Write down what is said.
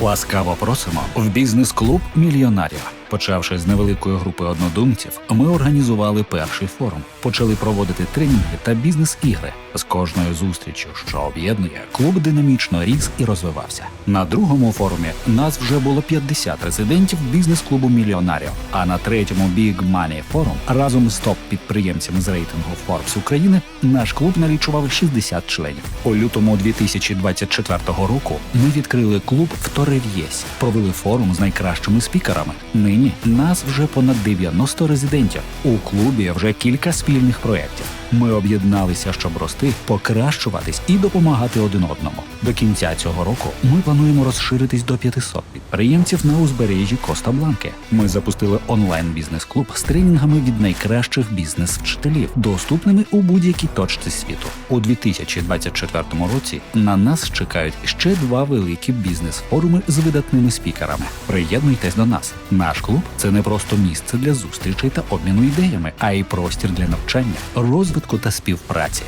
Ласкаво просимо в бізнес-клуб мільйонарів. Почавши з невеликої групи однодумців, ми організували перший форум, почали проводити тренінги та бізнес-ігри. З кожною зустрічю, що об'єднує, клуб динамічно ріс і розвивався. На другому форумі нас вже було 50 резидентів бізнес-клубу мільйонарів. А на третьому Big Money Forum разом з топ-підприємцями з рейтингу Forbes України наш клуб налічував 60 членів. У лютому 2024 року ми відкрили клуб в Торев'єсі, провели форум з найкращими спікерами. Нині нас вже понад 90 резидентів. У клубі вже кілька спільних проєктів. Ми об'єдналися, щоб рости, покращуватись і допомагати один одному. До кінця цього року ми плануємо розширитись до 500 підприємців на узбережжі Коста Бланки. Ми запустили онлайн бізнес-клуб з тренінгами від найкращих бізнес-вчителів, доступними у будь-якій точці світу. У 2024 році на нас чекають ще два великі бізнес-форуми з видатними спікерами. Приєднуйтесь до нас. Наш клуб це не просто місце для зустрічей та обміну ідеями, а й простір для навчання, розвитку та співпраці.